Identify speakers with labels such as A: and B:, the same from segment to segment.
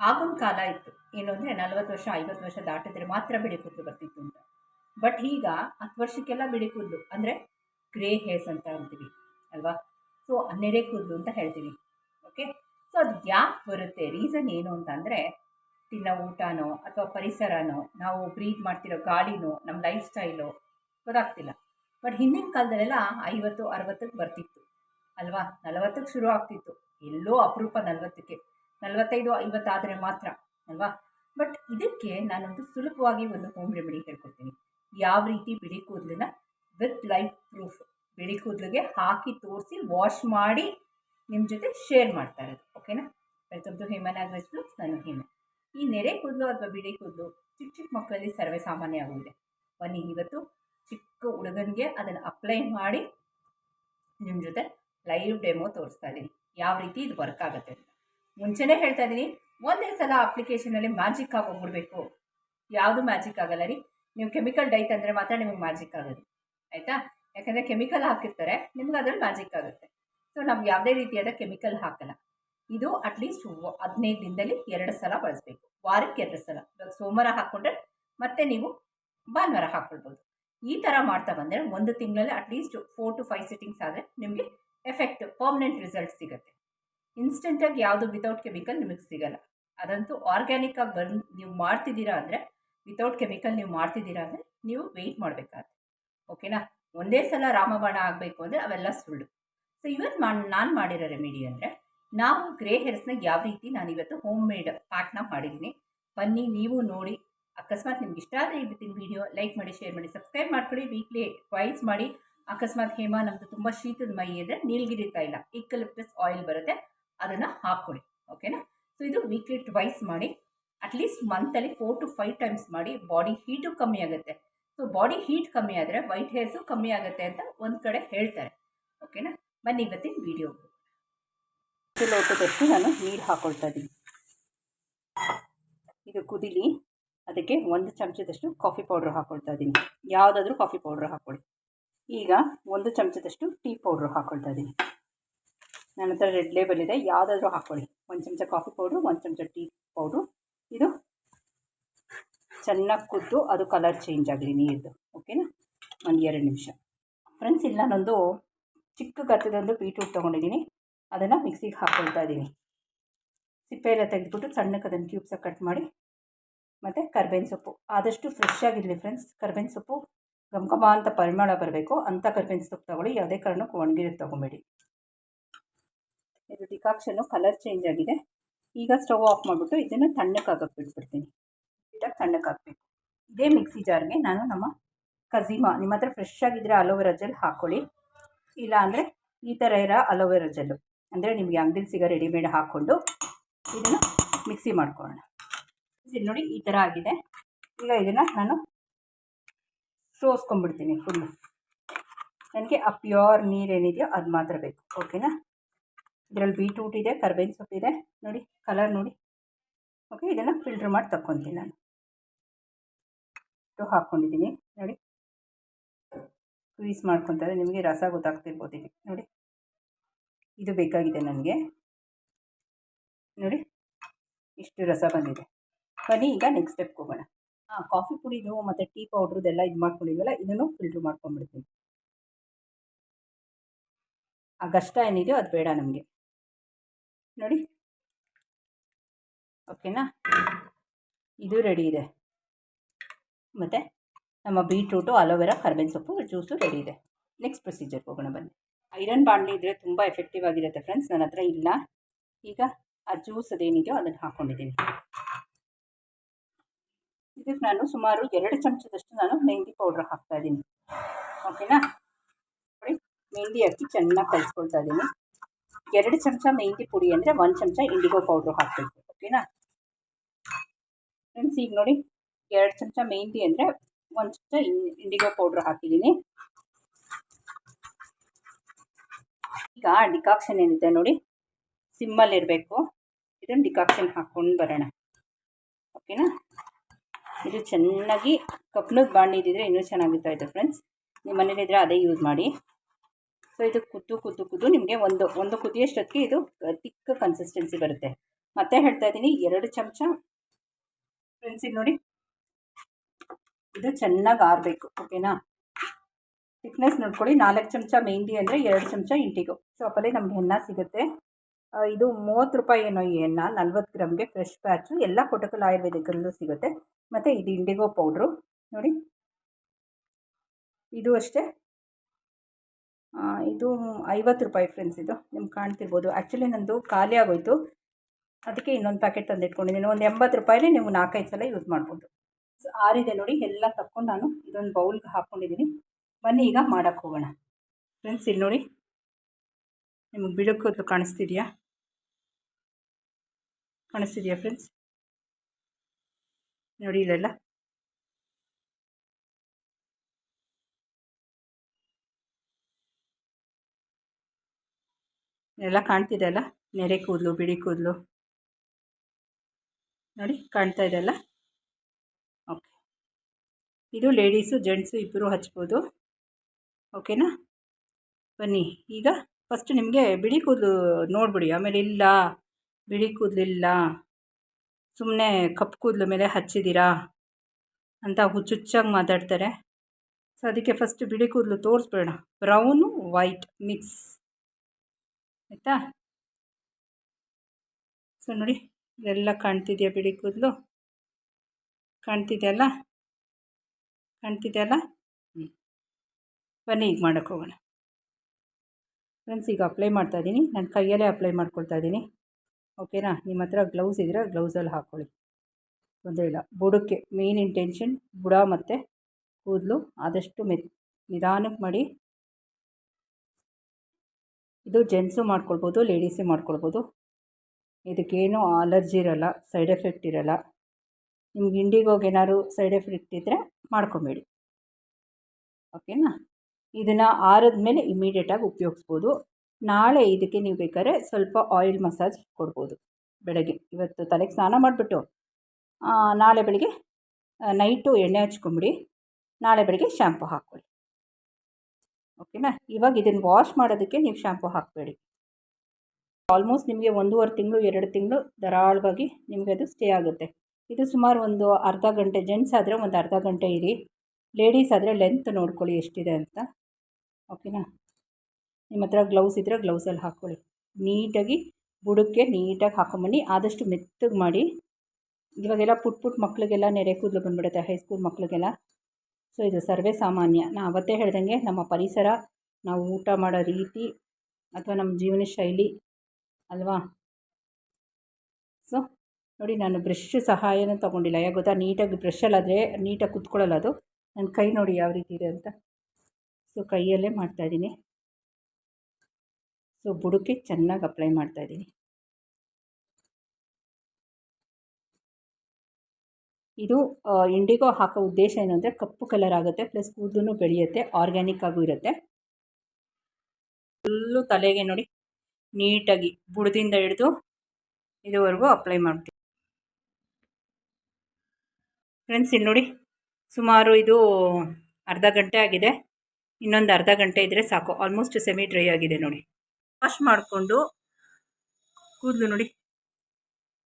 A: ಆಗೊಂದು ಕಾಲ ಇತ್ತು. ಏನು ಅಂದರೆ ನಲವತ್ತು ವರ್ಷ, ಐವತ್ತು ವರ್ಷ ದಾಟಿದ್ರೆ ಮಾತ್ರ ಬಿಳಿ ಕೂದಲು ಬರ್ತಿತ್ತು ಅಂತ. ಬಟ್ ಈಗ ಹತ್ತು ವರ್ಷಕ್ಕೆಲ್ಲ ಬಿಳಿ ಕೂದಲು. ಅಂದರೆ ಗ್ರೇ ಹೇರ್ಸ್ ಅಂತ ಅಂತೀವಿ, ಅಲ್ವಾ? ಸೊ ನೆರೆ ಕೂದಲು ಅಂತ ಹೇಳ್ತೀವಿ. ಓಕೆ ಸೊ ಅದು ಯಾಕೆ ಬರುತ್ತೆ? ರೀಸನ್ ಏನು ಅಂತ ಅಂದರೆ ತಿನ್ನೋ ಊಟನೋ ಅಥವಾ ಪರಿಸರನೋ, ನಾವು ಬ್ರೀತ್ ಮಾಡ್ತಿರೋ ಗಾಳಿನೋ, ನಮ್ಮ ಲೈಫ್ ಸ್ಟೈಲು ಗೊತ್ತಾಗ್ತಿಲ್ಲ. ಬಟ್ ಹಿಂದಿನ ಕಾಲದಲ್ಲೆಲ್ಲ ಐವತ್ತು ಅರವತ್ತಕ್ಕೆ ಬರ್ತಿತ್ತು. ಅಲ್ವಾ? ನಲವತ್ತಕ್ಕೆ ಶುರು ಆಗ್ತಿತ್ತು. ಎಲ್ಲೋ ಅಪರೂಪ ನಲವತ್ತಕ್ಕೆ. ನಲವತ್ತೈದು, ಐವತ್ತಾದರೆ ಮಾತ್ರ, ಅಲ್ವಾ? ಬಟ್ ಇದಕ್ಕೆ ನಾನೊಂದು ಸುಲಭವಾಗಿ ಒಂದು ಹೋಮ್ ರೆಮಿಡಿ ಹೇಳ್ಕೊಡ್ತೀನಿ. ಯಾವ ರೀತಿ ಬಿಳಿ ಕೂದಲನ್ನ? ವಿತ್ ಲೈಫ್ ಪ್ರೂಫ್ ಬಿಳಿ ಕೂದಲಿಗೆ ಹಾಕಿ ತೋರಿಸಿ ವಾಶ್ ಮಾಡಿ ನಿಮ್ಮ ಜೊತೆ ಶೇರ್ ಮಾಡ್ತಾ ಇರೋದು. ಓಕೆನಾ ವೆಲ್ಕಮ್ ಟು ಹೇಮನ್ ಆಗ್ರೆಸ್ಲು ನಾನು ಹೇಮ. ಈ ನೆರೆ ಕೂದಲು ಅಥವಾ ಬಿಳಿ ಕೂದಲು ಚಿಕ್ಕ ಚಿಕ್ಕ ಮಕ್ಕಳಲ್ಲಿ ಸರ್ವೇ ಸಾಮಾನ್ಯ ಆಗಿದೆ ಬನ್ನಿ, ಇವತ್ತು ಚಿಕ್ಕ ಹುಡುಗನಿಗೆ ಅದನ್ನು ಅಪ್ಲೈ ಮಾಡಿ ನಿಮ್ಮ ಜೊತೆ ಲೈವ್ ಡೆಮೋ ತೋರಿಸ್ತಾ ಇದ್ದೀನಿ ಯಾವ ರೀತಿ ಇದು ವರ್ಕ್ ಆಗುತ್ತೆ ಅಂತ. ಮುಂಚೆನೇ ಹೇಳ್ತಾ ಇದ್ದೀನಿ, ಒಂದೇ ಸಲ ಅಪ್ಲಿಕೇಶನಲ್ಲಿ ಮ್ಯಾಜಿಕ್ ಆಗೋಗ್ಬಿಡ್ಬೇಕು. ಯಾವುದು ಮ್ಯಾಜಿಕ್ ಆಗಲ್ಲ ರೀ? ನೀವು ಕೆಮಿಕಲ್ ಡೈ ತಂದರೆ ಮಾತ್ರ ನಿಮಗೆ ಮ್ಯಾಜಿಕ್ ಆಗೋದು. ಆಯಿತಾ? ಯಾಕಂದರೆ ಕೆಮಿಕಲ್ ಹಾಕಿರ್ತಾರೆ, ನಿಮ್ಗೆ ಅದ್ರಲ್ಲಿ ಮ್ಯಾಜಿಕ್ ಆಗುತ್ತೆ. ಸೊ ನಾವು ಯಾವುದೇ ರೀತಿಯಾದ ಕೆಮಿಕಲ್ ಹಾಕಲ್ಲ. ಇದು ಅಟ್ಲೀಸ್ಟ್ ಹದಿನೈದು ದಿನದಲ್ಲಿ ಎರಡು ಸಲ ಬಳಸಬೇಕು. ವಾರಕ್ಕೆ ಎರಡು ಸಲ. ಇವಾಗ ಸೋಮವಾರ ಹಾಕ್ಕೊಂಡ್ರೆ ಮತ್ತೆ ನೀವು ಭಾನುವಾರ ಹಾಕ್ಕೊಳ್ಬೋದು. ಈ ಥರ ಮಾಡ್ತಾ ಬಂದರೆ ಒಂದು ತಿಂಗಳಲ್ಲಿ at least four to five sittings ಆದರೆ ನಿಮಗೆ ಎಫೆಕ್ಟ್ ಪರ್ಮನೆಂಟ್ ರಿಸಲ್ಟ್ ಸಿಗುತ್ತೆ. ಇನ್ಸ್ಟೆಂಟಾಗಿ ಯಾವುದು ವಿತೌಟ್ ಕೆಮಿಕಲ್ ನಿಮಗೆ ಸಿಗಲ್ಲ. ಅದಂತೂ ಆರ್ಗ್ಯಾನಿಕ್ ಆಗಿ ಬಂದು ನೀವು ಮಾಡ್ತಿದ್ದೀರಾ ಅಂದರೆ ವಿತೌಟ್ ಕೆಮಿಕಲ್ ನೀವು ಮಾಡ್ತಿದ್ದೀರಾ ಅಂದರೆ, ನೀವು ವೆಯ್ಟ್ ಮಾಡಬೇಕಾಗುತ್ತೆ. ಓಕೆನಾ ಒಂದೇ ಸಲ ರಾಮಬಾಣ ಆಗಬೇಕು ಅಂದರೆ ಅವೆಲ್ಲ ಸುಳ್ಳು. ಸೊ ಇವತ್ತು ಮಾ ನಾನು ಮಾಡಿರೋ ರೆಮಿಡಿ ಅಂದರೆ, ನಾವು ಗ್ರೇ ಹೇರ್ಸ್ನ ಯಾವ ರೀತಿ ನಾನಿವತ್ತು ಹೋಮ್ ಮೇಡ್ ಪ್ಯಾಕ್ನ ಮಾಡಿದ್ದೀನಿ. ಬನ್ನಿ, ನೀವು ನೋಡಿ. ಅಕಸ್ಮಾತ್ ನಿಮ್ಗೆ ಇಷ್ಟ ಆದರೆ ಇವತ್ತಿನ ವೀಡಿಯೋ ಲೈಕ್ ಮಾಡಿ ಶೇರ್ ಮಾಡಿ ಸಬ್ಸ್ಕ್ರೈಬ್ ಮಾಡ್ಕೊಳ್ಳಿ. ವೀಕ್ಲಿ ಟ್ವೈಸ್ ಮಾಡಿ. ಅಕಸ್ಮಾತ್ ಹೇಮಾ ನಮ್ಮದು ತುಂಬ ಶೀತದ ಮೈ ಇದೆ ನೀಲಗಿರಿ ತೈಲ ಇಕ್ಕಲಿಪ್ಟಸ್ ಆಯಿಲ್ ಬರುತ್ತೆ. ಅದನ್ನು ಹಾಕ್ಕೊಡಿ ಓಕೆನಾ ಸೊ ಇದು ವೀಕ್ಲಿ ಟ್ವೈಸ್ ಮಾಡಿ ಅಟ್ಲೀಸ್ಟ್ ಮಂತಲ್ಲಿ ಫೋರ್ ಟು ಫೈವ್ ಟೈಮ್ಸ್ ಮಾಡಿ ಬಾಡಿ ಹೀಟು ಕಮ್ಮಿ ಆಗುತ್ತೆ. ಸೊ ಬಾಡಿ ಹೀಟ್ ಕಮ್ಮಿ ಆದರೆ ವೈಟ್ ಹೇರ್ಸು ಕಮ್ಮಿ ಆಗುತ್ತೆ ಅಂತ ಒಂದು ಕಡೆ ಹೇಳ್ತಾರೆ ಓಕೆನಾ ಬನ್ನಿ ಇವತ್ತಿನ ವಿಡಿಯೋ ಲೋಟದಷ್ಟು ನಾನು ನೀರು ಹಾಕ್ಕೊಳ್ತಾ ಇದ್ದೀನಿ ಇದು ಕುದಿಲಿ, ಅದಕ್ಕೆ ಒಂದು ಚಮಚದಷ್ಟು ಕಾಫಿ ಪೌಡ್ರ್ ಹಾಕೊಳ್ತಾ ಇದ್ದೀನಿ ಯಾವುದಾದ್ರೂ ಕಾಫಿ ಪೌಡ್ರ್ ಹಾಕೊಳ್ಳಿ ಈಗ ಒಂದು ಚಮಚದಷ್ಟು ಟೀ ಪೌಡ್ರ್ ಹಾಕ್ಕೊಳ್ತಾ ಇದ್ದೀನಿ ನನ್ನ ಹತ್ರ ರೆಡ್ ಲೇಬಲ್ ಇದೆ. ಯಾವುದಾದ್ರೂ ಹಾಕ್ಕೊಳ್ಳಿ ಒಂದು ಚಮಚ ಕಾಫಿ ಪೌಡ್ರು ಒಂದು ಚಮಚ ಟೀ ಪೌಡ್ರು ಇದು ಚೆನ್ನಾಗಿ ಕುದ್ದು ಅದು ಕಲರ್ ಚೇಂಜ್ ಆಗಲಿ ನೀರ್ದು. ಓಕೆನಾ ಒಂದು ಎರಡು ನಿಮಿಷ. ಫ್ರೆಂಡ್ಸ್ ಇಲ್ಲ ನಾನೊಂದು ಚಿಕ್ಕ ಗತ್ತದೊಂದು ಬೀಟ್ರೂಟ್ ತೊಗೊಂಡಿದ್ದೀನಿ. ಅದನ್ನು ಮಿಕ್ಸಿಗೆ ಹಾಕ್ಕೊಳ್ತಾ ಇದ್ದೀನಿ. ಸಿಪ್ಪೆ ಎಲ್ಲ ತೆಗೆದುಬಿಟ್ಟು ಸಣ್ಣಕ್ಕೆ ಅದನ್ನು ಕ್ಯೂಬ್ಸಾಗಿ ಕಟ್ ಮಾಡಿ, ಮತ್ತು ಕರ್ಬೇವಿನ ಸೊಪ್ಪು. ಆದಷ್ಟು ಫ್ರೆಶ್ ಆಗಿರಲಿ ಫ್ರೆಂಡ್ಸ್ ಕರ್ಬೇವಿನ ಸೊಪ್ಪು ಘಮ ಅಂತ ಪರಿಮಳ ಬರಬೇಕು. ಅಂಥ ಕರ್ಬೇವಿನ ಸೊಪ್ಪು ತೊಗೊಳ್ಳಿ. ಯಾವುದೇ ಕಾರಣಕ್ಕೂ ಒಣಗಿರೋದು ತೊಗೊಬೇಡಿ. ಇದು ಡಿಕಾಕ್ಷನು ಕಲರ್ ಚೇಂಜ್ ಆಗಿದೆ. ಈಗ ಸ್ಟವ್ ಆಫ್ ಮಾಡಿಬಿಟ್ಟು ಇದನ್ನು ತಣ್ಣಕ್ಕಾಗಕ್ಕೆ ಬಿಟ್ಬಿಡ್ತೀನಿ. ಇದಾಗಿ ತಣ್ಣಕ್ಕೆ ಹಾಕಬೇಕು ಇದೇ ಮಿಕ್ಸಿ ಜಾರ್ಗೆ ನಾನು ನಮ್ಮ ಕಝೀಮಾ, ನಿಮ್ಮ ಹತ್ರ ಫ್ರೆಶ್ ಆಗಿದ್ದರೆ ಅಲೋವೆರಾ ಜೆಲ್ ಹಾಕ್ಕೊಳ್ಳಿ ಇಲ್ಲ ಅಂದರೆ ಈ ಥರ ಇರೋ ಅಲೋವೆರಾ ಜೆಲ್ಲು. ಅಂದರೆ ನಿಮಗೆ ಅಂಗಡಿಲಿ ಸಿಗೋ ರೆಡಿಮೇಡ್ ಹಾಕ್ಕೊಂಡು ಇದನ್ನು ಮಿಕ್ಸಿ ಮಾಡ್ಕೊಳ್ಳೋಣ. ಇದು ನೋಡಿ ಈ ಥರ ಆಗಿದೆ. ಈಗ ಇದನ್ನು ನಾನು ಸೋಸ್ಕೊಂಡ್ಬಿಡ್ತೀನಿ ಫುಲ್ಲು ನನಗೆ ಆ ಪ್ಯೂರ್ ನೀರೇನಿದೆಯೋ ಅದು ಮಾತ್ರ ಬೇಕು. ಓಕೆನಾ ಇದರಲ್ಲಿ ಬೀಟ್ರೂಟ್ ಇದೆ ಕರ್ಬೇವಿನ ಇದೆ. ನೋಡಿ ಕಲರ್ ನೋಡಿ. ಓಕೆ ಇದನ್ನು ಫಿಲ್ಟ್ರ್ ಮಾಡಿ ತಕ್ಕೊತೀನಿ ನಾನು. ಇಟ್ಟು ಹಾಕ್ಕೊಂಡಿದ್ದೀನಿ. ನೋಡಿ. ಸ್ಕ್ವೀಸ್ ಮಾಡ್ಕೊತಾರೆ ನಿಮಗೆ ರಸ ಗೊತ್ತಾಗ್ತಿರ್ಬೋದು ಇಲ್ಲಿ. ನೋಡಿ. ಇದು ಬೇಕಾಗಿದೆ ನನಗೆ. ನೋಡಿ. ಇಷ್ಟು ರಸ ಬಂದಿದೆ. ಬನ್ನಿ, ಈಗ ನೆಕ್ಸ್ಟ್ ಸ್ಟೆಪ್ಗೆ ಹೋಗೋಣ. ಹಾಂ ಕಾಫಿ ಪುಡಿದು ಮತ್ತು ಟೀ ಪೌಡ್ರದೆಲ್ಲ ಇದು ಮಾಡ್ಕೊಂಡಿದ್ವಲ್ಲ, ಇದನ್ನು ಫಿಲ್ಟ್ರ್ ಮಾಡ್ಕೊಂಡ್ಬಿಡ್ತೀನಿ. ಆ ಗಷ್ಟ ಏನಿದೆಯೋ ಅದು ಬೇಡ ನಮಗೆ. ನೋಡಿ. ಓಕೆನಾ? ಇದು ರೆಡಿ ಇದೆ. ಮತ್ತು ನಮ್ಮ ಬೀಟ್ರೂಟು ಅಲೋವೆರಾ ಕರ್ಬೇವಿನ ಸೊಪ್ಪು ಜ್ಯೂಸು ರೆಡಿ ಇದೆ. ನೆಕ್ಸ್ಟ್ ಪ್ರೊಸೀಜರ್ಗೆ ಹೋಗೋಣ ಬನ್ನಿ. ಐರನ್ ಬಾಣಲಿ ಇದ್ದರೆ ತುಂಬ ಎಫೆಕ್ಟಿವ್ ಆಗಿರುತ್ತೆ ಫ್ರೆಂಡ್ಸ್ ನನ್ನ ಹತ್ರ ಇಲ್ಲ. ಈಗ ಆ ಜ್ಯೂಸ್ ಅದೇನಿದೆಯೋ ಅದನ್ನು ಹಾಕ್ಕೊಂಡಿದ್ದೀನಿ ಇದಕ್ಕೆ ನಾನು ಸುಮಾರು ಎರಡು ಚಮಚದಷ್ಟು ನಾನು ಮೆಹಂದಿ ಪೌಡ್ರ್ ಹಾಕ್ತಾಯಿದ್ದೀನಿ ಓಕೆನಾ? ನೋಡಿ ಮೆಹಂದಿ ಹಾಕಿ ಚೆನ್ನಾಗಿ ಕಲಿಸ್ಕೊಳ್ತಾ ಇದ್ದೀನಿ. ಎರಡು ಚಮಚ ಮೆಹಂದಿ ಪುಡಿ ಅಂದರೆ ಒಂದು ಚಮಚ ಇಂಡಿಗೋ ಪೌಡ್ರು ಹಾಕಬೇಕು ಓಕೆನಾ ಫ್ರೆಂಡ್ಸ್, ಈಗ ನೋಡಿ, ಎರಡು ಚಮಚ ಮೆಹಂದಿ ಅಂದರೆ ಒಂದು ಚಮಚ ಇಂಡಿಗೋ ಪೌಡ್ರ್ ಹಾಕಿದ್ದೀನಿ. ಈಗ ಡಿಕಾಕ್ಷನ್ ಏನಿದೆ ನೋಡಿ ಸಿಮ್ಮಲ್ಲಿರಬೇಕು ಇದನ್ನು ಡಿಕಾಕ್ಷನ್ ಹಾಕ್ಕೊಂಡು ಬರೋಣ ಓಕೆನಾ ಇದು ಚೆನ್ನಾಗಿ ಕಪ್ಪನದ ಬಾಣಿ ಇದ್ದಿದ್ರೆ ಇನ್ನೂ ಚೆನ್ನಾಗಿರ್ತಾ ಇದೆ, ಫ್ರೆಂಡ್ಸ್. ನಿಮ್ಮ ಮನೇಲಿದ್ರೆ ಅದೇ ಯೂಸ್ ಮಾಡಿ. ಸೊ ಇದು ಕುದ್ದು ಕುದ್ದು ಕುದ್ದು ನಿಮಗೆ ಒಂದು ಒಂದು ಕುದಿಯೋಷ್ಟೊತ್ತಿಗೆ ಇದು ತಿಕ್ಕ ಕನ್ಸಿಸ್ಟೆನ್ಸಿ ಬರುತ್ತೆ. ಮತ್ತೆ ಹೇಳ್ತಾ ಇದ್ದೀನಿ, ಎರಡು ಚಮಚ ಫ್ರೆಂಡ್ಸ್ ನೋಡಿ. ಇದು ಚೆನ್ನಾಗಿ ಆರಬೇಕು ಓಕೆನಾ ತಿಕ್ನೆಸ್ ನೋಡ್ಕೊಳ್ಳಿ, ನಾಲ್ಕು ಚಮಚ ಮೆಹಂದಿ ಅಂದರೆ ಎರಡು ಚಮಚ ಇಂಟಿಗೋ ಶಾಪಲ್ಲಿ ನಮ್ಗೆ ಹೆನ್ನ ಸಿಗುತ್ತೆ. ಇದು ಮೂವತ್ತು ರೂಪಾಯಿ ಏನೋ ಈ ಎಣ್ಣೆ, ನಲ್ವತ್ತು ಗ್ರಾಮ್ಗೆ ಫ್ರೆಶ್ ಬ್ಯಾಚು ಎಲ್ಲ ಕೊಟಕಲ್ ಆಯುರ್ವೇದಿಕಲ್ಲೂ ಸಿಗುತ್ತೆ. ಮತ್ತು ಇದು ಇಂಡಿಗೋ ಪೌಡ್ರು ನೋಡಿ. ಇದು ಅಷ್ಟೇ. ಇದು ಐವತ್ತು ರೂಪಾಯಿ ಫ್ರೆಂಡ್ಸ್ ಇದು. ನಿಮ್ಗೆ ಕಾಣ್ತಿರ್ಬೋದು. ಆ್ಯಕ್ಚುಲಿ ನಂದು ಖಾಲಿ ಆಗೋಯ್ತು. ಅದಕ್ಕೆ ಇನ್ನೊಂದು ಪ್ಯಾಕೆಟ್ ತಂದು ಇಟ್ಕೊಂಡಿದ್ದೀನಿ ಒಂದು ಎಂಬತ್ತು ರೂಪಾಯಲ್ಲಿ ನೀವು ನಾಲ್ಕೈದು ಸಲ ಯೂಸ್ ಮಾಡ್ಬೋದು. ಸೊ ಆರಿದೆ ನೋಡಿ, ಎಲ್ಲ ತಕ್ಕೊಂಡು ನಾನು ಇದೊಂದು ಬೌಲ್ಗೆ ಹಾಕ್ಕೊಂಡಿದ್ದೀನಿ ಬನ್ನಿ ಈಗ ಮಾಡೋಕ್ಕೆ ಹೋಗೋಣ. ಫ್ರೆಂಡ್ಸ್ ಇಲ್ಲಿ ನೋಡಿ. ನಿಮಗೆ ಬಿಡುಕೋದು ಕಾಣಿಸ್ತಿದೆಯಾ? ಕಾಣಿಸ್ತಿದೆಯಾ ಫ್ರೆಂಡ್ಸ್ ನೋಡಿ ಇಲ್ಲೆಲ್ಲ. ಎಲ್ಲ ಕಾಣ್ತಿದೆ ಅಲ್ಲ ನೆರೆ ಕೂದಲು, ಬಿಳಿ ಕೂದಲು. ನೋಡಿ, ಕಾಣ್ತಾ ಇದೆ ಅಲ್ಲ ಓಕೆ. ಇದು ಲೇಡೀಸು, ಜೆಂಟ್ಸು ಇಬ್ಬರು ಹಚ್ಬೋದು. ಓಕೆನಾ? ಬನ್ನಿ, ಈಗ ಫಸ್ಟ್ ನಿಮಗೆ ಬಿಳಿ ಕೂದಲು ನೋಡಿಬಿಡಿ. ಆಮೇಲೆ ಇಲ್ಲ, ಬಿಳಿ ಕೂದಲಿಲ್ಲ. ಸುಮ್ಮನೆ ಕಪ್ಪು ಕೂದಲು ಮೇಲೆ ಹಚ್ಚಿದ್ದೀರಾ ಅಂತ ಹುಚ್ಚುಚ್ಚಾಗಿ ಮಾತಾಡ್ತಾರೆ. ಸೊ ಅದಕ್ಕೆ ಫಸ್ಟ್ ಬಿಳಿ ಕೂದಲು ತೋರಿಸ್ಬೇಡ ಬ್ರೌನು ವೈಟ್ ಮಿಕ್ಸ್ ಆಯಿತಾ? ಸೊ ನೋಡಿ, ಇದೆಲ್ಲ ಕಾಣ್ತಿದೆಯಾ ಬಿಡಿ ಕೂದಲು? ಕಾಣ್ತಿದೆಯಲ್ಲ? ಕಾಣ್ತಿದೆಯಲ್ಲ? ಹ್ಞೂ ಬನ್ನಿ, ಈಗ ಮಾಡೋಕ್ಕೆ ಹೋಗೋಣ. ಫ್ರೆಂಡ್ಸ್ ಈಗ ಅಪ್ಲೈ ಮಾಡ್ತಾ ಇದ್ದೀನಿ. ನಾನು ಕೈಯಲ್ಲೇ ಅಪ್ಲೈ ಮಾಡ್ಕೊಳ್ತಾ ಇದ್ದೀನಿ. ಓಕೆನಾ ನಿಮ್ಮ ಹತ್ರ ಗ್ಲೌಸ್ ಇದ್ದರೆ ಗ್ಲೌಸಲ್ಲಿ ಹಾಕ್ಕೊಳ್ಳಿ ತೊಂದರೆ ಇಲ್ಲ. ಬುಡಕ್ಕೆ ಮೇನ್ ಇಂಟೆನ್ಷನ್ ಬುಡ ಮತ್ತು ಕೂದಲು ಆದಷ್ಟು ಮೆತ್ ನಿಧಾನಕ್ಕೆ ಮಾಡಿ ಇದು ಜೆಂಟ್ಸು ಮಾಡ್ಕೊಳ್ಬೋದು, ಲೇಡೀಸೇ ಮಾಡ್ಕೊಳ್ಬೋದು. ಇದಕ್ಕೇನು ಅಲರ್ಜಿ ಇರೋಲ್ಲ, ಸೈಡ್ ಎಫೆಕ್ಟ್ ಇರೋಲ್ಲ. ನಿಮ್ಗೆ ಇಂಡಿಗೋಗೆ ಏನಾದ್ರು ಸೈಡ್ ಎಫೆಕ್ಟ್ ಇದ್ದರೆ ಮಾಡ್ಕೊಬೇಡಿ. ಓಕೆನಾ? ಇದನ್ನು ಆರಿದ ಮೇಲೆ ಇಮಿಡಿಯೇಟಾಗಿ ಉಪಯೋಗಿಸ್ಬೋದು. ನಾಳೆ ಇದಕ್ಕೆ ನೀವು ಬೇಕಾದ್ರೆ ಸ್ವಲ್ಪ ಆಯಿಲ್ ಮಸಾಜ್ ಕೊಡ್ಬೋದು ಬೆಳಗ್ಗೆ. ಇವತ್ತು ತಲೆಗೆ ಸ್ನಾನ ಮಾಡಿಬಿಟ್ಟು ನಾಳೆ ಬೆಳಿಗ್ಗೆ ನೈಟು ಎಣ್ಣೆ ಹಚ್ಕೊಂಬಿಡಿ. ನಾಳೆ ಬೆಳಿಗ್ಗೆ ಶ್ಯಾಂಪು ಹಾಕ್ಕೊಳ್ಳಿ. ಓಕೆನಾ ಇವಾಗ ಇದನ್ನು ವಾಶ್ ಮಾಡೋದಕ್ಕೆ ನೀವು ಶ್ಯಾಂಪು ಹಾಕಬೇಡಿ. ಆಲ್ಮೋಸ್ಟ್ ನಿಮಗೆ ಒಂದೂವರೆ ತಿಂಗಳು, ಎರಡು ತಿಂಗಳು ಧಾರಾಳವಾಗಿ ನಿಮಗೆ ಅದು ಸ್ಟೇ ಆಗುತ್ತೆ. ಇದು ಸುಮಾರು ಒಂದು ಅರ್ಧ ಗಂಟೆ ಜೆಂಟ್ಸ್ ಆದರೆ ಒಂದು ಅರ್ಧ ಗಂಟೆ ಇರಿ. ಲೇಡೀಸ್ ಆದರೆ ಲೆಂತ್ ನೋಡ್ಕೊಳ್ಳಿ ಎಷ್ಟಿದೆ ಅಂತ. ಓಕೆನಾ ನಿಮ್ಮ ಹತ್ರ ಗ್ಲೌಸ್ ಇದ್ದರೆ ಗ್ಲೌಸಲ್ಲಿ ಹಾಕ್ಕೊಳ್ಳಿ. ನೀಟಾಗಿ ಬುಡಕ್ಕೆ ನೀಟಾಗಿ ಹಾಕೊಂಬನ್ನಿ. ಆದಷ್ಟು ಮೆತ್ತಗೆ ಮಾಡಿ. ಇವಾಗೆಲ್ಲ ಪುಟ್ ಪುಟ್ ಮಕ್ಕಳಿಗೆಲ್ಲ ನೆರೆ ಕೂದಲು ಬಂದುಬಿಡುತ್ತೆ ಹೈಸ್ಕೂಲ್ ಮಕ್ಕಳಿಗೆಲ್ಲ ಸೊ, ಇದು ಸರ್ವೇ ಸಾಮಾನ್ಯ. ನಾ ಅವತ್ತೇ ಹೇಳ್ದಂಗೆ ನಮ್ಮ ಪರಿಸರ, ನಾವು ಊಟ ಮಾಡೋ ರೀತಿ ಅಥವಾ ನಮ್ಮ ಜೀವನ ಶೈಲಿ ಅಲ್ವಾ? ಸೊ, ನೋಡಿ ನಾನು ಬ್ರಷ್ ಸಹಾಯನ ತೊಗೊಂಡಿಲ್ಲ. ಯಾಕೆ ಗೊತ್ತಾ? ನೀಟಾಗಿ ಬ್ರಷಲ್ಲಾದರೆ ನೀಟಾಗಿ ಕುತ್ಕೊಳ್ಳಲ್ಲ ಅದು. ನನ್ನ ಕೈ ನೋಡಿ ಯಾವ ರೀತಿ ಇದೆ ಅಂತ. ಸೊ, ಕೈಯಲ್ಲೇ ಮಾಡ್ತಾಯಿದ್ದೀನಿ ಸೊ ಬುಡಕ್ಕೆ ಚೆನ್ನಾಗಿ ಅಪ್ಲೈ ಮಾಡ್ತಾಯಿದ್ದೀನಿ ಇದು ಇಂಡಿಗೋ ಹಾಕೋ ಉದ್ದೇಶ ಏನು ಅಂದರೆ ಕಪ್ಪು ಕಲರ್ ಆಗುತ್ತೆ ಪ್ಲಸ್ ಕೂದಲು ಬೆಳೆಯುತ್ತೆ ಆರ್ಗ್ಯಾನಿಕ್ ಆಗೂ ಇರುತ್ತೆ. ಫುಲ್ಲು ತಲೆಗೆ ನೋಡಿ, ನೀಟಾಗಿ ಬುಡದಿಂದ ಹಿಡಿದು ಇದುವರೆಗೂ ಅಪ್ಲೈ ಮಾಡ್ತೀವಿ. ಫ್ರೆಂಡ್ಸ್ ಇಲ್ಲಿ ನೋಡಿ, ಸುಮಾರು ಇದು ಅರ್ಧ ಗಂಟೆ ಆಗಿದೆ. ಇನ್ನೊಂದು ಅರ್ಧ ಗಂಟೆ ಇದ್ದರೆ ಸಾಕು ಆಲ್ಮೋಸ್ಟ್ ಸೆಮಿ ಡ್ರೈ ಆಗಿದೆ ನೋಡಿ. ವಾಶ್ ಮಾಡಿಕೊಂಡು ಕೂದಲು ನೋಡಿ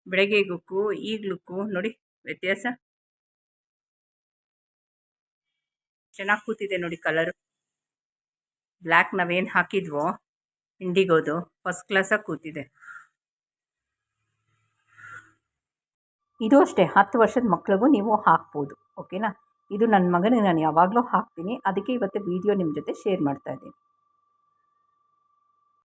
A: ಬೆಳಗ್ಗೆಗೂ ಈಗ್ಲಕ್ಕೂ ಈಗ ನೋಡಿ ವ್ಯತ್ಯಾಸ. ಚೆನ್ನಾಗಿ ಕೂತಿದೆ ನೋಡಿ ಕಲರು ಬ್ಲ್ಯಾಕ್ ನಾವೇನು ಹಾಕಿದ್ವೋ, ಇಂಡಿಗೋದು ಫಸ್ಟ್ ಕ್ಲಾಸಾಗಿ ಕೂತಿದೆ. ಇದು ಅಷ್ಟೇ, ಹತ್ತು ವರ್ಷದ ಮಕ್ಳಿಗೂ ನೀವು ಹಾಕ್ಬೋದು, ಓಕೆನಾ? ಇದು ನನ್ನ ಮಗನಿಗೆ ನಾನು ಯಾವಾಗಲೂ ಹಾಕ್ತೀನಿ, ಅದಕ್ಕೆ ಇವತ್ತು ವೀಡಿಯೋ ನಿಮ್ಮ ಜೊತೆ ಶೇರ್ ಮಾಡ್ತಾ ಇದ್ದೀನಿ.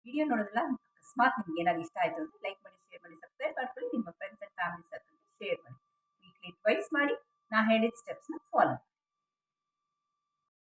A: ವಿಡಿಯೋ ನೋಡೋದಿಲ್ಲ ಅಕಸ್ಮಾತ್ ನಿಮ್ಗೆ ಏನಾದ್ರು ಇಷ್ಟ ಆಯಿತು ಅಂದರೆ ಲೈಕ್ ಮಾಡಿ ಶೇರ್ ಮಾಡಿ ಸಬ್ಸ್ಕ್ರೈಬ್ ಮಾಡ್ಕೊಳ್ಳಿ, ನಿಮ್ಮ ಫ್ರೆಂಡ್ಸ್ ಆ್ಯಂಡ್ ಫ್ಯಾಮಿಲಿ ಸರ್ಕಲ್ಗೆ ಶೇರ್ ಮಾಡಿ. ವೀಕ್ಲಿ ಟ್ವೈಸ್ ಮಾಡಿ, ನಾ ಹೇಳಿದ ಸ್ಟೆಪ್